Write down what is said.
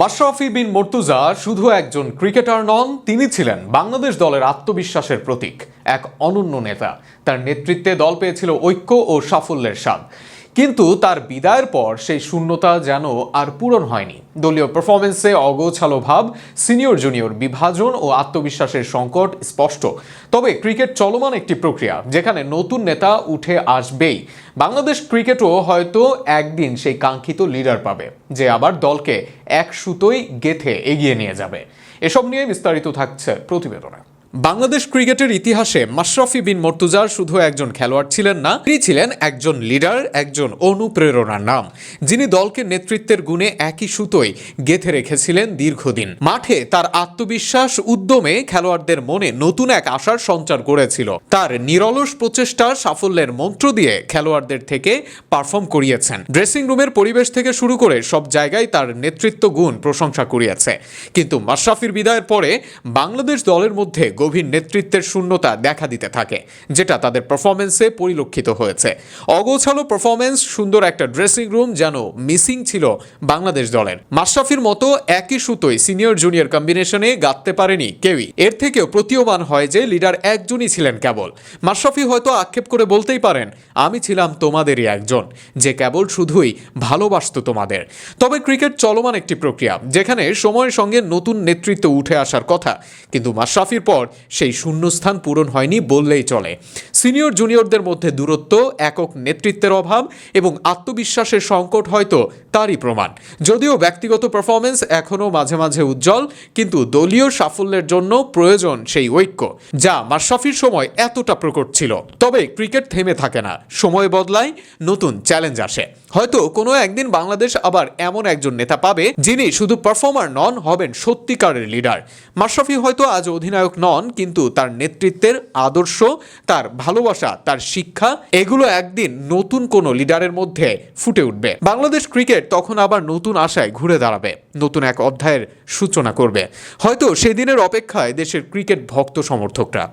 মাশরাফি বিন মর্তুজা শুধু একজন ক্রিকেটার নন, তিনি ছিলেন বাংলাদেশ দলের আত্মবিশ্বাসের প্রতীক, এক অনন্য নেতা। তার নেতৃত্বে দল পেয়েছিল ঐক্য ও সাফল্যের স্বাদ। কিন্তু তার বিদায়ের পর সেই শূন্যতা যেন আর পূরণ হয়নি। দলীয় পারফরমেন্সে অগোছালো ভাব সিনিয়র জুনিয়র বিভাজন ও আত্মবিশ্বাসের সংকট স্পষ্ট। তবে ক্রিকেট চলমান একটি প্রক্রিয়া, যেখানে নতুন নেতা উঠে আসবেই। বাংলাদেশ ক্রিকেটও হয়তো একদিন সেই কাঙ্ক্ষিত লিডার পাবে, যে আবার দলকে এক সুতোই গেথে এগিয়ে নিয়ে যাবে। এসব নিয়ে বিস্তারিত থাকছে প্রতিবেদনে। বাংলাদেশ ক্রিকেটের ইতিহাসে মাশরাফি বিন মর্তুজার শুধু একজন খেলোয়াড় ছিলেন না, তিনি ছিলেন একজন লিডার, একজন অনুপ্রেরণার নাম, যিনি দলকে নেতৃত্বের গুণে একই সুতোয় গেথে রেখেছিলেন দীর্ঘদিন। মাঠে তার আত্মবিশ্বাস উদ্যমে খেলোয়াড়দের মনে নতুন এক আশার সঞ্চার করেছিল। তার নিরলস প্রচেষ্টা সাফল্যের মন্ত্র দিয়ে খেলোয়াড়দের থেকে পারফর্ম করিয়েছেন। ড্রেসিং রুমের পরিবেশ থেকে শুরু করে সব জায়গায় তার নেতৃত্ব গুণ প্রশংসা করিয়েছে কিন্তু মাশরাফির বিদায়ের পরে বাংলাদেশ দলের মধ্যে গভীর নেতৃত্বের শূন্যতা দেখা দিতে থাকে, যেটা তাদের পারফরমেন্সে পরিলক্ষিত হয়েছে। অগোছালো পারফরমেন্স সুন্দর একটা ড্রেসিং রুম যেন মিসিং ছিল বাংলাদেশ দলের। মাশরাফির মতো একই সুতোয় সিনিয়র জুনিয়র কম্বিনেশনে গাঁথতে পারেনি কেউই। এর থেকেও প্রতীয়মান হয় যে লিডার একজনই ছিলেন কেবল। মাশরাফি হয়তো আক্ষেপ করে বলতেই পারেন, আমি ছিলাম তোমাদেরই একজন, যে কেবল শুধুই ভালোবাসতো তোমাদের। তবে ক্রিকেট চলমান একটি প্রক্রিয়া, যেখানে সময়ের সঙ্গে নতুন নেতৃত্ব উঠে আসার কথা, কিন্তু মাশরাফির পর সেই শূন্যস্থান পূরণ হয়নি বললেই চলে। সিনিয়র জুনিয়রদের মধ্যে দূরত্ব, একক নেতৃত্বের অভাব এবং আত্মবিশ্বাসের সংকট হয়তো তারই প্রমাণ। যদিও ব্যক্তিগত পারফরমেন্স এখনও মাঝে মাঝে উজ্জ্বল, কিন্তু দলীয় সাফল্যের জন্য প্রয়োজন সেই ঐক্য, যা মাশরাফির সময় এতটা প্রকট ছিল। তবে ক্রিকেট থেমে থাকে না, সময় বদলায়, নতুন চ্যালেঞ্জ আসে। হয়তো কোনো একদিন বাংলাদেশ আবার এমন একজন নেতা পাবে, যিনি শুধু পারফর্মার নন, হবেন সত্যিকারের লিডার মাশরাফি হয়তো আজ অধিনায়ক নন কিন্তু তার নেতৃত্বের আদর্শ, তার ভালোবাসা, তার শিক্ষা, এগুলো একদিন নতুন কোনো লিডারের মধ্যে ফুটে উঠবে। বাংলাদেশ ক্রিকেট তখন আবার নতুন আশায় ঘুরে দাঁড়াবে, নতুন এক অধ্যায়ের সূচনা করবে। হয়তো সেদিনের অপেক্ষায় দেশের ক্রিকেট ভক্ত সমর্থকরা।